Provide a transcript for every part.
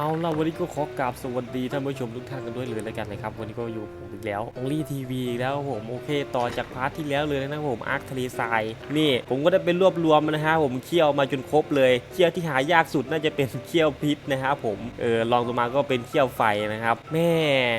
เอาล่ะวันนี้ก็ขอกราบสวัสดีท่านผู้ชมทุกท่านกันด้วยเลยแล้วกันนะครับวันนี้ก็อยู่ผมอีกแล้วองลี่ทีวีแล้วผมโอเคต่อจากพาร์ทที่แล้วเลยนะครับผมอาร์คทะเลทรายนี่ผมก็ได้เป็นรวบรวมนะฮะผมเคี่ยวมาจนครบเลยเคี่ยวที่หายากสุดน่าจะเป็นเคี่ยวพิษนะครับผมเออลองลงมาก็เป็นเคี่ยวไฟนะครับแม่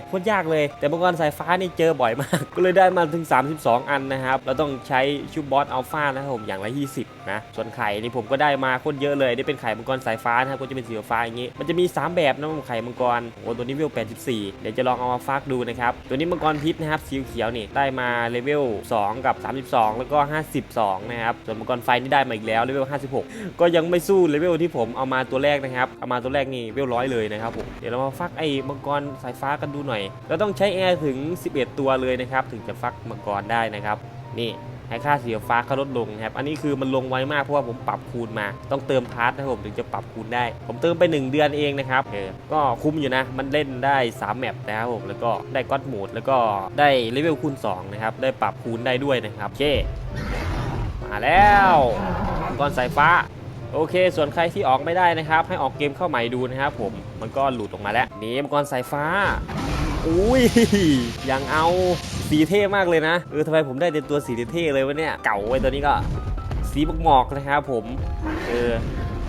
โคตรยากเลย แต่เมื่อก่อนสายฟ้านี่เจอบ่อยมาก ก็เลยได้มาถึง 32 อันนะครับเราต้องใช้ชุบบอสอัลฟานะครับผมอย่างละ 20นะส่วนไข่นี่ผมก็ได้มาโคตรเยอะเลยได้เป็นไข่มังกรสายฟ้านะครับก็จะเป็นสีฟ้าอย่างงี้มันจะมี3แบบนะไข่มังกรโอ้ตัวนี้เวล 84 เดี๋ยวจะลองเอามาฟักดูนะครับ ตัวนี้มังกรพิษนะครับสีเขียวนี่ได้มาเลเวล 2 กับ 32 แล้วก็ 52 นะครับ ส่วนมังกรไฟนี่ได้มาอีกแล้วเลเวล 56 ก็ยังไม่สู้เลเวลที่ผมเอามาตัวแรกนะครับ เอามาตัวแรกนี่เวลร้อยเลยนะครับผม เดี๋ยวเรามาฟักไอ้มังกรสายฟ้ากันดูหน่อย เราต้องใช้แอร์ถึง 11 ตัวเลยนะครับ ถึงจะฟักมังกรได้นะครับ นี่ ให้ค่าสีฟ้าเขาลดลงนะครับ อันนี้คือมันลงไวมากเพราะว่าผมปรับคูณมา ต้องเติมพาร์ทนะครับผมถึงจะปรับคูณได้ ผมเติมไป 1 เดือนเองนะครับเออก็คุ้มอยู่นะ มันเล่นได้ 3 แมปนะครับผม แล้วก็ได้ก็อดโหมด แล้วก็ได้เลเวลคูณ2นะครับ ได้ปรับคูณได้ด้วยนะครับโอเค มาแล้วมังกรสายฟ้าโอเค ส่วนใครที่ออกไม่ได้นะครับ ให้ออกเกมเข้าใหม่ดูนะครับผม มันก็หลุดออกมาแล้วนี่มังกรสายฟ้า อุ้ย ยังเอา สีเท่มากเลยนะ เออทำไมผมได้แต่ตัวสีเท่เลยวะเนี่ย เก่าไว้ตัวนี้ก็ สีหมอกๆนะครับผม เออ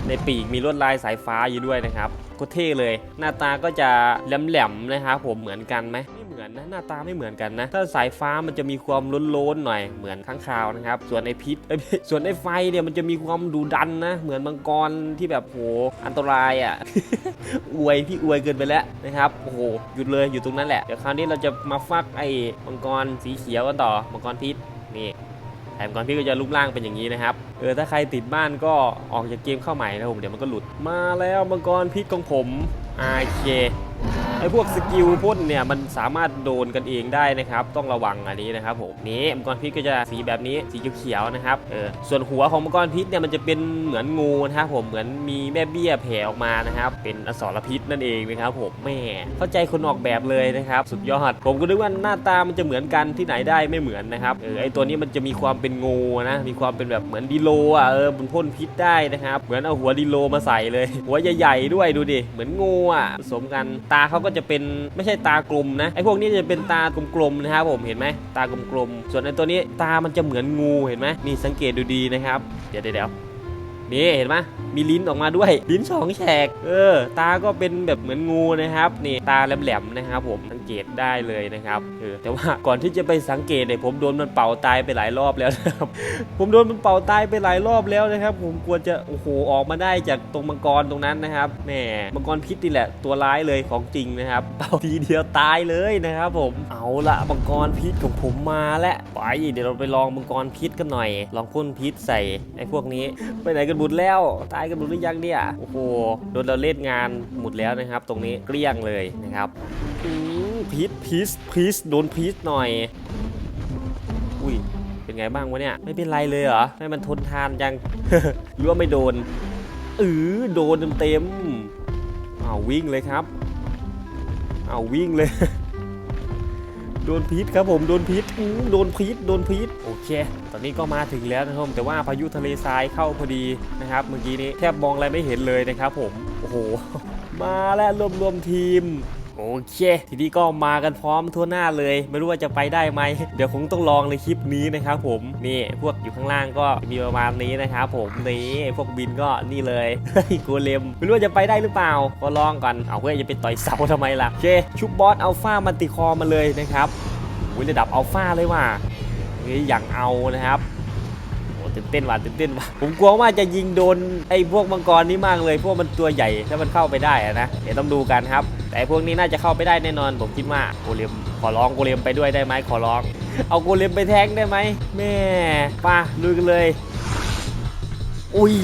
ในปีกมีลวดลายสายฟ้าอยู่ด้วยนะครับ ก็เท่เลย หน้าตาก็จะแหลมๆนะครับผมเหมือนกันไหม เหมือนนะหน้าตาไม่เหมือนกันนะ ถ้าสายฟ้ามันจะมีความล้นๆหน่อยเหมือนข้างคาวนะครับ ส่วนไอพิษส่วนไอไฟเนี่ยมันจะมีความดุดันนะ เหมือนมังกรที่แบบโหอันตรายอะอวยพี่อวยเกินไปแล้วนะครับโอ้โหหยุดเลยอยู่ตรงนั้นแหละเดี๋ยวคราวนี้เราจะมาฟักไอ้มังกรสีเขียวกันต่อมังกรพิษนี่แถมก่อนพี่ก็จะรูปร่างเป็นอย่างนี้นะครับ เออถ้าใครติดบ้านก็ออกจากเกมเข้าใหม่นะผมเดี๋ยวมันก็หลุด มาแล้วมังกรพิษของผมโอเค ไอพวกสกิลพ่นเนี่ยมันสามารถโดนกันเองได้นะครับ ต้องระวังอันนี้นะครับผมนี่มังกรพิษก็จะสีแบบนี้สีเขียวๆนะครับเออส่วนหัวของมังกรพิษเนี่ยมันจะเป็นเหมือนงูนะครับผมเหมือนมีแม่เบี้ยแผ่ออกมานะครับเป็นอสรพิษนั่นเองนะครับผมแม่เข้าใจคนออกแบบเลยนะครับสุดยอด ผมก็นึกว่าหน้าตามันจะเหมือนกันที่ไหนได้ไม่เหมือนนะครับเออไอตัวนี้มันจะมีความเป็นงูนะมีความเป็นแบบเหมือนดีโลอะเออมันพ่นพิษได้นะครับเหมือนเอาหัวดีโลมาใส่เลย หัวใหญ่ๆด้วยดูดิเหมือนงูอะผสมกันตาเขาก็จะเป็นไม่ใช่ตากลมนะไอพวกนี้จะเป็นตากลมๆนะครับผมเห็นไหมตากลมๆส่วนไอตัวนี้ตามันจะเหมือนงูเห็นไหมนี่สังเกตดูดีนะครับ เดี๋ยวเดี๋ยว นี่เห็นไหมมีลิ้นออกมาด้วย ลิ้นสองแฉก เออ ตาก็เป็นแบบเหมือนงูนะครับ นี่ตาแหลมๆนะครับ ผมสังเกตได้เลยนะครับเออแต่ว่าก่อนที่จะไปสังเกตเนี่ยผมโดนมันเป่าตายไปหลายรอบแล้วนะครับ ผมโดนมันเป่าตายไปหลายรอบแล้วนะครับ ผมกลัวจะโอ้โหออกมาได้จากตรงมังกรตรงนั้นนะครับแหมมังกรพิษนี่แหละตัวร้ายเลยของจริงนะครับ เป่าทีเดียวตายเลยนะครับ ผมเอาละมังกรพิษของผมมาแล้วไปเดี๋ยวเราไปลองมังกรพิษกันหน่อย ลองพ่นพิษใส่ไอ้พวกนี้ไปไหนกันหมดแล้ว ตายกันหมดหรือยังเนี่ย โอ้โห โดนเราเล่นงานหมดแล้วนะครับ ตรงนี้เกลี้ยงเลยนะครับอืมพิษพิษพิษโดนพิษหน่อย อุ้ย เป็นไงบ้างวะเนี่ย ไม่เป็นไรเลยเหรอ ให้มันทนทานจังหรือว่าไม่โดนเออโดนเต็มๆอ้าววิ่งเลยครับอ้าววิ่งเลย โดนพีทครับผมโดนพีทโดนพีทโดนพีทโอเค ตอนนี้ก็มาถึงแล้วนะครับแต่ว่าพายุทะเลทรายเข้าพอดีนะครับ เมื่อกี้นี้แทบมองอะไรไม่เห็นเลยนะครับผม โอ้โห มาแล้วรวมรวมทีม โอเค ทีนี้ก็มากันพร้อมทั่วหน้าเลย ไม่รู้ว่าจะไปได้ไหม เดี๋ยวคงต้องลองในคลิปนี้นะครับผมนี่พวกอยู่ข้างล่างก็มีประมาณนี้นะครับผมนี่พวกบินก็นี่เลยเฮ้ยโกเลมไม่รู้ว่าจะไปได้หรือเปล่า ก็ลองก่อนเอาเพื่อจะไปต่อยเสาทำไมล่ะโอเคชุบบอสอัลฟามันติคอมาเลยนะครับอุ้ยระดับอัลฟาเลยว่ะเฮ้ยอย่างเอานะครับ ตื่นเต้นว่ะตื่นเต้นว่ะผมกลัวว่าจะยิงโดนไอ้พวกมังกรนี้มากเลย พวกมันตัวใหญ่ถ้ามันเข้าไปได้อะนะเดี๋ยวต้องดูกันครับ แต่พวกนี้น่าจะเข้าไปได้แน่นอน ผมคิดว่าโกเลมขอร้องโกเลมไปด้วยได้ไหมขอร้อง เอาโกเลมไปแทงได้ไหมแม่ป่ะลุยกันเลย อุ้ย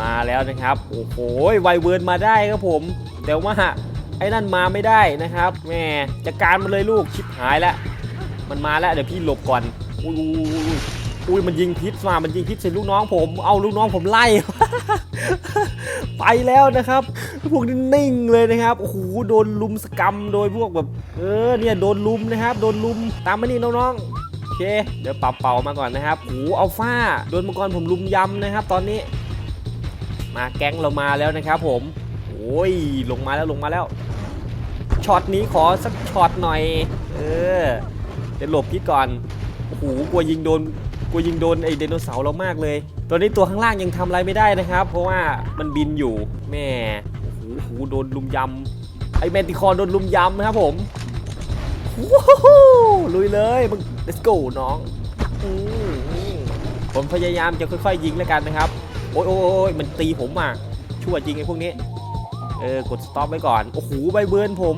มาแล้วนะครับ โอ้โหไวเวิร์นมาได้ครับผมแต่ว่าไอ้นั่นมาไม่ได้นะครับแม่จัดการมันเลยลูกชิบหายแล้วมันมาแล้วเดี๋ยวพี่หลบก่อนอุ้ย อุ้ยมันยิงพิษมา มันยิงพิษใส่ลูกน้องผม เอาลูกน้องผมไล่ ไปแล้วนะครับ พวกนี้นิ่งเลยนะครับ โอ้โห โดนลุมสกรรมโดยพวกแบบ เออ เนี่ย โดนลุมนะครับ โดนลุม ตามมานี่น้องๆ โอเค เดี๋ยวปรับเป่ามาก่อนนะครับโอ้โหอัลฟาโดนมังกรผมลุมยำนะครับ ตอนนี้ มาแก๊งเรามาแล้วนะครับ ผม โอ้อ้ยลงมาแล้วลงมาแล้ว ช็อตนี้ขอสักช็อตหน่อย เออ เดี๋ยวหลบพิษก่อน โอ้โห กลัวยิงโดน กลัวยิงโดนไอไดโนเสาร์เรามากเลย ตอนนี้ตัวข้างล่างยังทำอะไรไม่ได้นะครับ เพราะว่ามันบินอยู่แม่โอ้โหโอ้โดนลุมยำไอแมนติคอร์โดนลุมยำนะครับผมว้าวลุยเลยมึง let's go น้องอือผมพยายามจะค่อยๆยิงแล้วกันนะครับโอ้ยโอ้ยโอ้ยมันตีผมอะชั่วจริงไอ้พวกนี้ เออกดสต็อปไว้ก่อน โอ้โหใบเบิร์นผม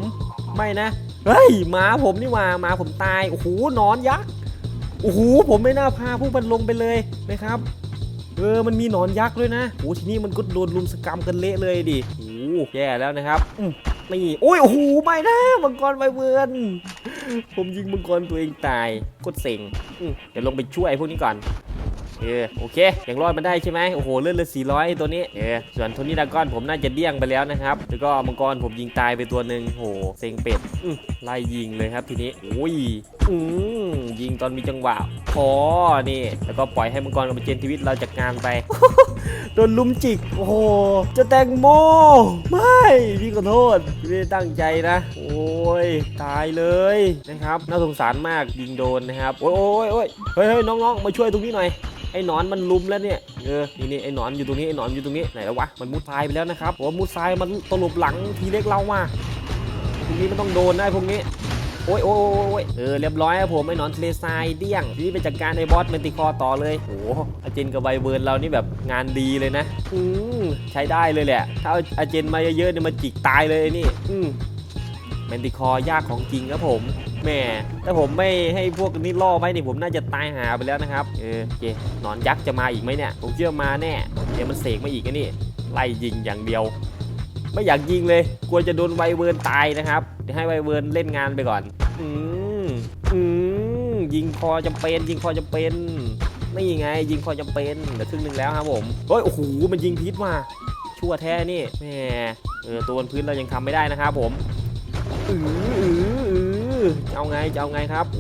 ไม่นะ เฮ้ยหมาผมนี่ว่าหมาผมตาย โอ้โหหนอนยักษ์ โอ้โหผมไม่น่าพาพวกมันลงไปเลยนะครับ เออมันมีหนอนยักษ์ด้วยนะโอ้ทีนี้มันก็โดนลุมสกรรมกันเละเลยดิโอ้แย่แล้วนะครับนี่โอ้ยโอ้โหไม่นะมังกรใบเบิร์นผมยิงมังกรตัวเองตายโคตรเซ็งเดี๋ยวลงไปช่วยพวกนี้ก่อนเออโอเคยังรอดมันได้ใช่ไหมโอ้โหเลื่อนเลย400 ตัวนี้เออส่วนโทนี่ดากอนผมน่าจะเดี้ยงไปแล้วนะครับแล้วก็มังกรผมยิงตายไปตัวหนึ่งโอ้โหเซ็งเป็ดไล่ยิงเลยครับทีนี้โอ้ย อืมยิงตอนมีจังหวะพอนี่ แล้วก็ปล่อยให้มังกรกับเจนทีวิตเราจัดการไป โดนลุมจิก โอ้โหจะแตงโม ไม่ พี่ขอโทษไม่ได้ตั้งใจนะ โอ้ย ตายเลยนะครับ น่าสงสารมากยิงโดนนะครับ โอ้ยโอ้ยโอ้ยเฮ้ยเฮ้ยน้องๆ มาช่วยตรงนี้หน่อยไอ้หนอนมันลุมแล้วเนี่ย เออ นี่นี่ไอ้หนอนอยู่ตรงนี้ ไอ้หนอนอยู่ตรงนี้ ไหนแล้ววะ มันมุดทรายไปแล้วนะครับโอ้มุดทรายมันตลบหลังทีเล็กเรามาทีนี้มันต้องโดนได้พวกนี้ โอ้ยโอ้ยโอ้ยเออเรียบร้อยครับผมไอ้นอนทะเลทรายเดี้ยงทีนี้ไปจัดการไอ้บอสเมนติคอร์ต่อเลยโอ้โหอาเจนกับไบเบิร์นเรานี่แบบงานดีเลยนะ อืมใช้ได้เลยแหละ ถ้าเอาอเจนมาเยอะๆเนี่ยมันจิกตายเลยนี่ อืมเมนติคอร์ยากของจริงครับผมแหม่ถ้าผมไม่ให้พวกนี้ล่อไว้นี่ผมน่าจะตายหาไปแล้วนะครับเออโอเคนอนยักษ์จะมาอีกไหมเนี่ยผมเชื่อมาแน่เดี๋ยวมันเสกมาอีกนะนี่ไล่ยิงอย่างเดียว ไม่อยากยิงเลย กลัวจะโดนไวเวิร์นตายนะครับ เดี๋ยวให้ไวเวิร์นเล่นงานไปก่อน อืมอืมยิงคอจำเป็น ยิงคอจำเป็นนี่ไง ยิงคอจำเป็นเหลือครึ่งหนึ่งแล้วครับผมเฮ้ยโอ้โหมันยิงพิษมาชั่วแท้นี่แหมเออตัวบนพื้นเรายังทำไม่ได้นะครับผมอืออืออือเอาไงจะเอาไงครับโห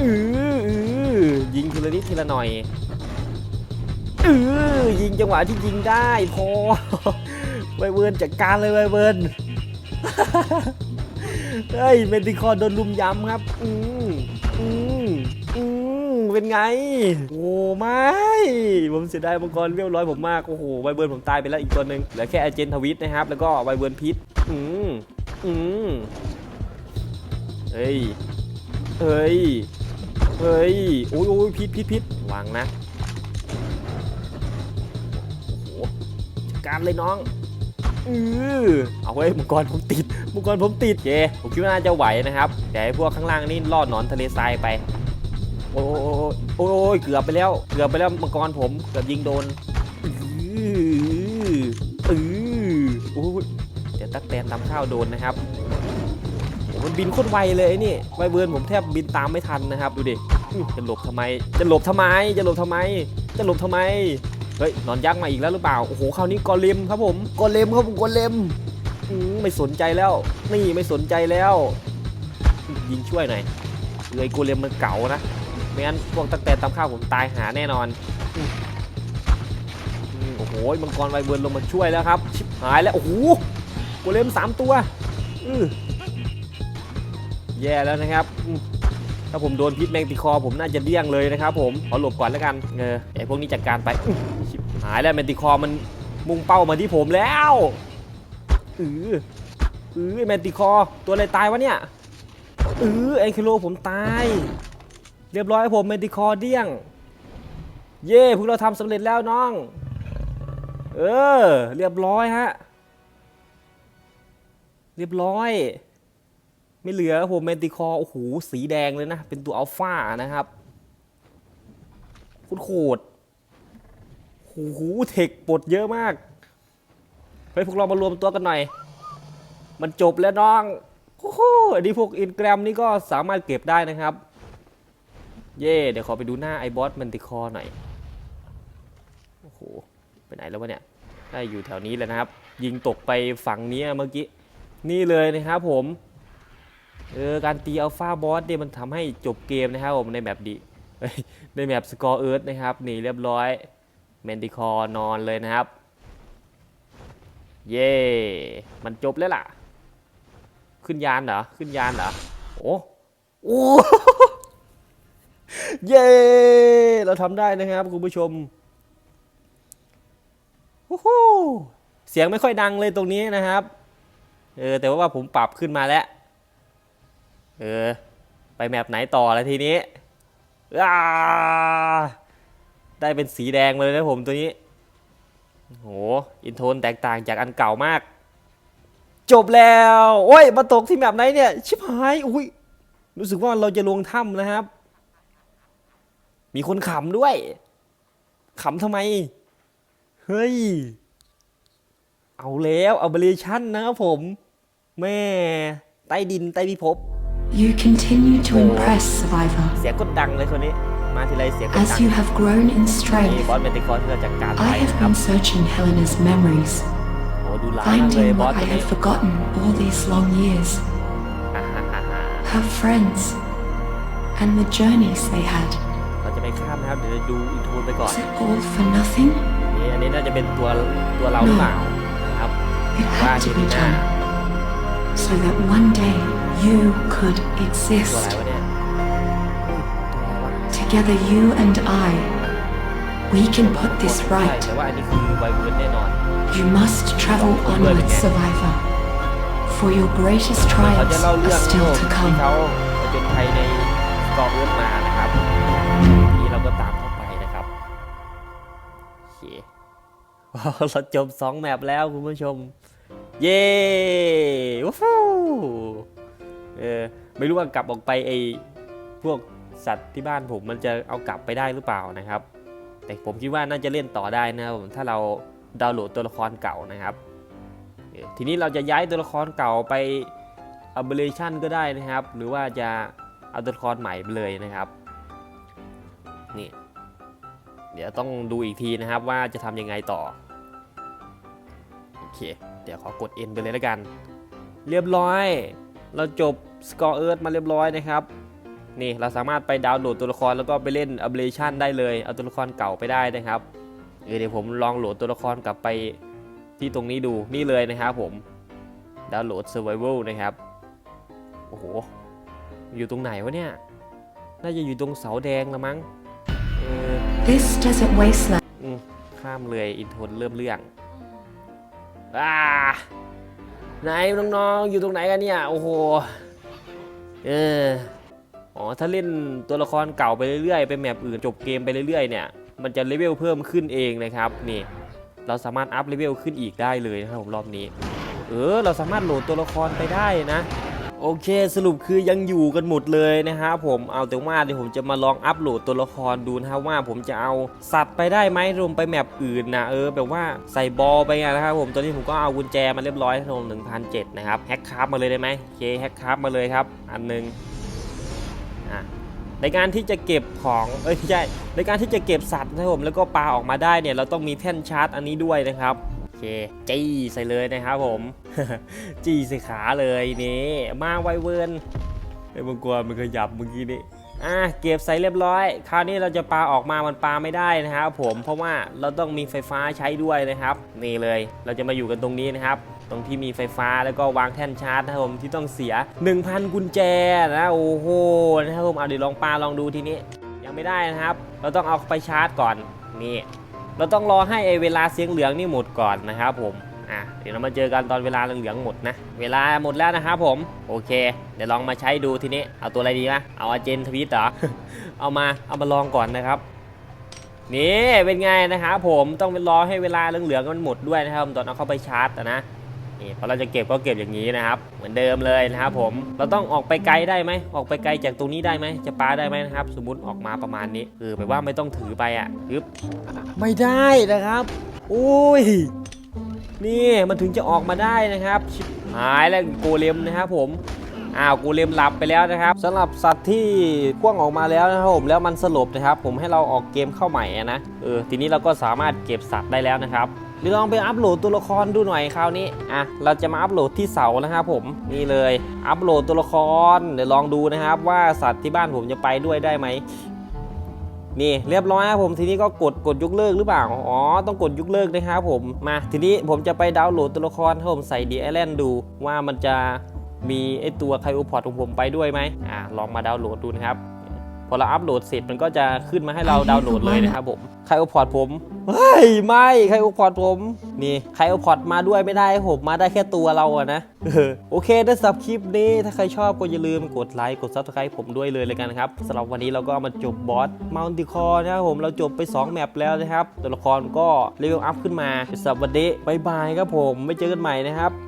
อืออือยิงทีละนิดทีละหน่อยอือยิงจังหวะที่ยิงได้พอไวเวิร์นจัดการเลยไวเวิร์น เฮ้ยเมนติคอนโดนลุมย้ำครับ อืมอืมอืมเป็นไง โอ้ไม่ ผมเสียดายมังกรเรียบร้อยผมมาก โอ้โหไวเบิร์นผมตายไปแล้วอีกตัวหนึ่งเหลือแค่อาเจนทวิตนะครับ แล้วก็ไวเบิร์นพิษ อืมอืมเฮ้ย เฮ้ย เฮ้ย โอ้ยโอ้ยพิษพิษพิษวางนะ โอ้โหจัดการเลยน้อง อือเอาไว้มังกรผมติดมังกรผมติดเจผมคิดว่าน่าจะไหวนะครับแต่ไอ้พวกข้างล่างนี่ล่อหนอนทะเลทรายไปโอ้ยโอ้ยโอ้เกือบไปแล้ว เกือบไปแล้วมังกรผมเกือบยิงโดนอืออือโอ้ยเดี๋ยวตักแตนตำข้าวโดนนะครับมันบินโคตรไวเลยนี่ไวเบิร์นผมแทบบินตามไม่ทันนะครับ ดูดิจะหลบทำไม จะหลบทำไม จะหลบทำไม จะหลบทำไม เฮ้ยหนอนยักษ์มาอีกแล้วหรือเปล่า โอ้โห คราวนี้กอเลมครับผม กอเลมครับผม กอเลมอืมไม่สนใจแล้ว นี่ไม่สนใจแล้ว ยิงช่วยหน่อยเลยกูเลมมันเก่านะ ไม่งั้นพวกตั้งแต่ตำข้าวผมตายหาแน่นอนอืมอืมโอ้โห มังกรไวเบิร์นลงมาช่วยแล้วครับ ชิบหายแล้ว โอ้โหกูเลมสามตัว อือแย่แล้วนะครับอืม ถ้าผมโดนพิษแมงติคอผมน่าจะเดี้ยงเลยนะครับผมขอหลบก่อนแล้วกันเออไอพวกนี้จัดการไปชิบหายแล้วแมนติคอมันมุ่งเป้ามาที่ผมแล้วอืออือแมนติคอตัวอะไรตายวะเนี่ยอือไอคิโลผมตาย เรียบร้อยผมแมนติคอเดี้ยง เย่พวกเราทำสำเร็จแล้วน้อง เออ เรียบร้อยฮะ เรียบร้อย ไม่เหลือครับผมแมนติคอโอ้โหสีแดงเลยนะ เป็นตัวอัลฟานะครับคตรโคตรโอ้โหเทคปลดเยอะมากเฮ้ยพวกเรามารวมตัวกันหน่อย มันจบแล้วน้องโอ้โหอันนี้พวกอินแกรมนี่ก็สามารถเก็บได้นะครับ เย่เดี๋ยวขอไปดูหน้าไอบอสแมนติคอหน่อยโอ้โหไปไหนแล้ววะเนี่ยได้อยู่แถวนี้เลยนะครับ ยิงตกไปฝั่งนี้เมื่อกี้ นี่เลยนะครับผม เออการตีอัลฟาบอสเนี่ยมันทำให้จบเกมนะครับผมในแมปดีในแมปสกอร์เอิร์ธนะครับนี่เรียบร้อยแมนติคอร์นอนเลยนะครับ เย่มันจบแล้วล่ะ ขึ้นยานเหรอ ขึ้นยานเหรอ โอ้โอ้เย่เราทำได้นะครับคุณผู้ชมฮู้ฮู้เสียงไม่ค่อยดังเลยตรงนี้นะครับ เออแต่ว่าผมปรับขึ้นมาแล้ว เออ ไปแมปไหนต่อแล้วทีนี้อาได้เป็นสีแดงมาเลยนะผมตัวนี้โหอินโทนแตกต่างจากอันเก่ามาก จบแล้ว โอ้ย มาตกที่แบบไหนเนี่ย ชิบหาย อุ้ย รู้สึกว่าเราจะลงถ้ำนะครับ มีคนขำด้วย ขำทำไม เฮ้ย เอาแล้ว เอาเบรชั่นนะครับผม แม่ ใต้ดิน ใต้พิภพ You continue to impress, Survivor. เสียงกดดังเลยคนนี้ มาทีไรเสียงกดดั As ง you have grown in นี่ strength, บอสเมนติคอร์ที่เราจัดการไป I have นะครับ been searching Helena's memories, โอ้ดูร้ายมากเลย finding บอส what ตั I วนี้ had forgotten all these long years. ฮ่าฮ่าฮ่าฮ่า Her friends, and the journeys they had. เราจะไปข้ามนะครับ เดี๋ยวจะดูอินโทรไปก่อน Was it all for nothing? นี่อันนี้น่าจะเป็นตัวตัวเราหรือเปล่านะครับ It ว่า had เจ to be มิน่า done, so that one day you could ตัวอะไร exist. วะเนี่ยเฮ้ยตัวอะไรวะ Together, you and I, we can put this ใช่ right. แต่ว่าอันนี้คือไวเวิร์ดแน่นอน You must travel onward, Survivor. For your greatest เขาจะ trials เล่าเรื่อ are ง still to ที่ come. เขาผจญภัยในสกอร์เอิร์ธมานะครับนี่เราก็ตามเข้าไปนะครับโอเค เราจบสองแมปแล้วคุณผู้ชม เย้วู้ฟู้ เออไม่รู้ว่ากลับออกไปไอพวกสัตว์ที่บ้านผมมันจะเอากลับไปได้หรือเปล่านะครับ แต่ผมคิดว่าน่าจะเล่นต่อได้นะครับถ้าเราดาวน์โหลดตัวละครเก่านะครับ ทีนี้เราจะย้ายตัวละครเก่าไป a b e r a t i o n ก็ได้นะครับ หรือว่าจะเอาตัวละครใหม่ไปเลยนะครับนี่เดี๋ยวต้องดูอีกทีนะครับว่าจะทำยังไงต่อโอเค เดี๋ยวขอกด N ไปเลยแล้วกัน เรียบร้อย เราจบ Score Earth มาเรียบร้อยนะครับนี่เราสามารถไปดาวน์โหลดตัวละครแล้วก็ไปเล่น Aberration ได้เลยเอาตัวละครเก่าไปได้นะครับเออเดี๋ยวผมลองโหลดตัวละครกลับไปที่ตรงนี้ดูนี่เลยนะครับผมดาวน์โหลด Survival นะครับโอ้โหอยู่ตรงไหนวะเนี่ยน่าจะอยู่ตรงเสาแดงละมั้งเออ This desert wasteland อืมข้ามเลยอินโทนเริ่มเรื่องอ่า ไหนน้องๆอยู่ตรงไหนกันเนี่ยโอ้โหเอออ๋อถ้าเล่นตัวละครเก่าไปเรื่อยๆไปแมปอื่นจบเกมไปเรื่อยๆเนี่ยมันจะเลเวลเพิ่มขึ้นเองนะครับนี่เราสามารถอัพเลเวลขึ้นอีกได้เลยนะครับผมรอบนี้ เออเราสามารถโหลดตัวละครไปได้นะ โอเคสรุปคือยังอยู่กันหมดเลยนะครับผมเอาแต่ว่าเดี๋ยวผมจะมาลองอัปโหลดตัวละครดูนะครับว่าผมจะเอาสัตว์ไปได้ไหมรวมไปแมปอื่นนะเออแบบว่าใส่บอลไปนะครับผมตอนนี้ผมก็เอากุญแจมาเรียบร้อยทั้งหมด1,007นเจ็ดนะครับแฮกคราฟมาเลยได้ไหมโอเคแฮกคราฟมาเลยครับ อันหนึงอะในการที่จะเก็บของเอ้ยไม่ใช่ในการที่จะเก็บสัตว์นะครับผมแล้วก็ปลาออกมาได้เนี่ยเราต้องมีแท่นชาร์จอันนี้ด้วยนะครับ เคจี้ใส่เลยนะครับผม จี้ใส่ขาเลยนี่มาไวเวิร์นไอ้มังกรมันขยับเมื่อกี้นี่อะเก็บใส่เรียบร้อย คราวนี้เราจะปาออกมามันปาไม่ได้นะครับผมเพราะว่าเราต้องมีไฟฟ้าใช้ด้วยนะครับนี่เลยเราจะมาอยู่กันตรงนี้นะครับตรงที่มีไฟฟ้าแล้วก็วางแท่นชาร์จนะครับผมที่ต้องเสีย 1,000 กุญแจนะโอ้โหนะครับผมเอาเดี๋ยวลองปาลองดูทีนี้ยังไม่ได้นะครับ เราต้องเอาไปชาร์จก่อนนี่ เราต้องรอให้ไอเวลาเสียงเหลืองนี่หมดก่อนนะครับผมอะเดี๋ยวเรามาเจอกันตอนเวลาเหลืองๆหมดนะ เวลาหมดแล้วนะครับผม โอเค เดี๋ยวลองมาใช้ดูทีนี้ เอาตัวอะไรดีวะเอาอาเจนทวิตเหรอ เอามา เอามาลองก่อนนะครับ นี่เป็นไงนะครับผม ต้องไปรอให้เวลาเหลืองๆมันหมดด้วยนะครับตอนเอาเข้าไปชาร์จนะ นี่พอเราจะเก็บก็เก็บอย่างนี้นะครับ เหมือนเดิมเลยนะครับผมเราต้องออกไปไกลได้ไหมออกไปไกลจากตรงนี้ได้ไหมจะปาได้ไหมนะครับ สมมติออกมาประมาณนี้ คือแบบว่าไม่ต้องถือไปอะปึ๊บไม่ได้นะครับอุ้ยนี่มันถึงจะออกมาได้นะครับหายแล้วโกเลมนะครับผมอ้าวโกเลมหลับไปแล้วนะครับสำหรับสัตว์ที่พ่วงออกมาแล้วนะครับผมแล้วมันสลบนะครับ ผมให้เราออกเกมเข้าใหม่อนะเออทีนี้เราก็สามารถเก็บสัตว์ได้แล้วนะครับ เดี๋ยวลองไปอัปโหลดตัวละครดูหน่อยคราวนี้อะเราจะมาอัปโหลดที่เสานะครับผมนี่เลยอัปโหลดตัวละครเดี๋ยวลองดูนะครับว่าสัตว์ที่บ้านผมจะไปด้วยได้ไหมนี่เรียบร้อยครับผมทีนี้ก็กดกดยกเลิกหรือเปล่าอ๋อต้องกดยกเลิกนะครับผมมาทีนี้ผมจะไปดาวน์โหลดตัวละครให้ผมใส่ดีไอแลนด์ดูว่ามันจะมีไอตัวไคโอพอดของผมไปด้วยไหมอ่าลองมาดาวน์โหลดดูนะครับ พอเราอัปโหลดเสร็จมันก็จะขึ้นมาให้เราดาวน์โหลดเลยนะครับผมไคโอพอดผมเฮ้ยไม่ไคโอพอดผมนี่ไคโอพอดมาด้วยไม่ได้ครับผมมาได้แค่ตัวเราอะนะเออโอเคได้สำหรับคลิปนี้ถ้าใครชอบก็อย่าลืมกดไลค์กดซับสไครต์ผมด้วยเลยเลยกันนะครับสำหรับวันนี้เราก็มาจบบอสมัลติคอร์นะครับผมเราจบไป 2 แมปแล้วนะครับตัวละครก็เลเวลอัพขึ้นมาสำหรับวันนี้บายบายครับผมไม่เจอกันใหม่นะครับ